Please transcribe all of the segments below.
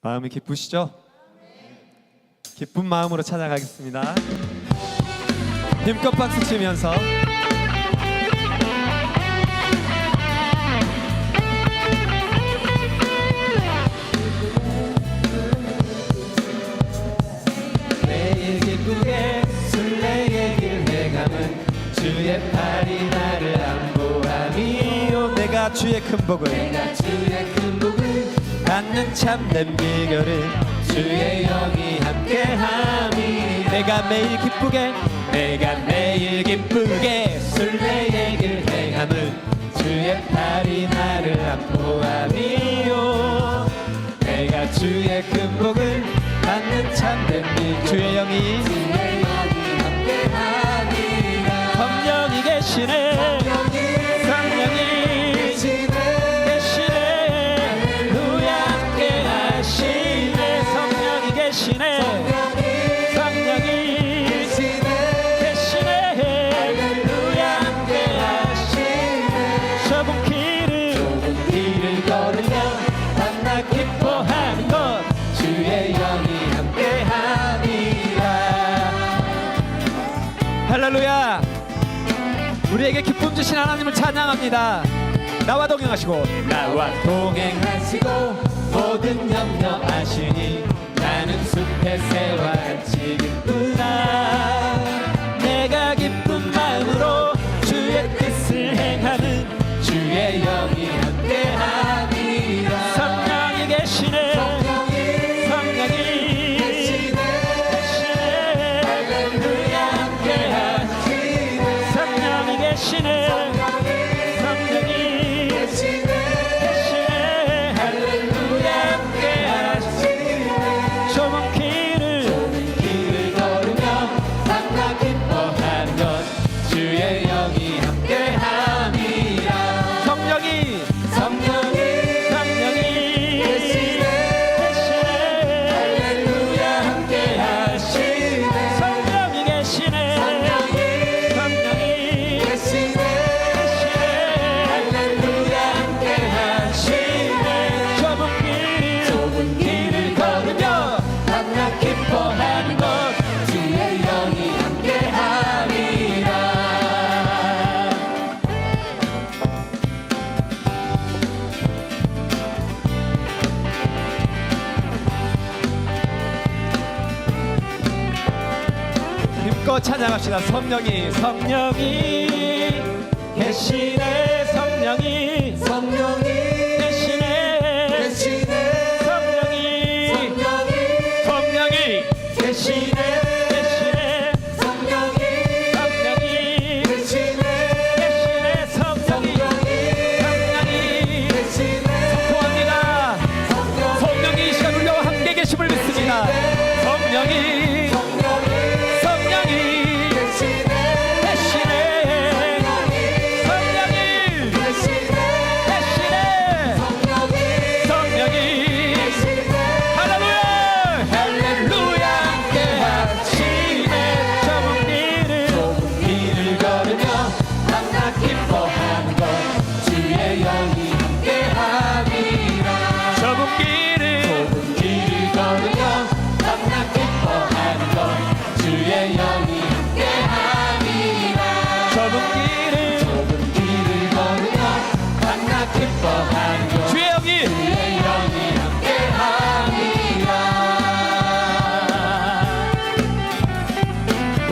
마음이 기쁘시죠? 기쁜 마음으로 찬양하겠습니다. 힘껏 박수 치면서 매일 기쁘게 술래의 길 내감은 주의 팔이 나를 안보하미요 내가 주의 큰 복을 내가 주의 큰 복을 갖는 참된 비결은 주의 영이 함께함이 내가 매일 기쁘게 내가 매일 기쁘게 술래의 길 행함은 주의 팔이 나를 안보함이요. 내가 주의 큰 복을 갖는 참된 비결 주의 영이 할렐루야. 우리에게 기쁨 주신 하나님을 찬양합니다. 나와 동행하시고. 나와 동행하시고 모든 염려 아시니 나는 숲의 새와 같이 기쁘다 내가 기쁜 마음으로 주의 뜻을 행하는 주의 영이 함께하니라. 성령이 계시네 성령이 기뻐하는 것 주의 영이 함께하리라. 찬양합시다. 성령이 성령이. 계시네 성령이. 성령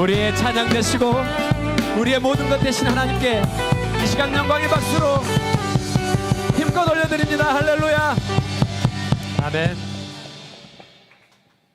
우리의 찬양 되시고 우리의 모든 것 되신 하나님께 이 시간 영광의 박수로 힘껏 올려드립니다. 할렐루야. 아멘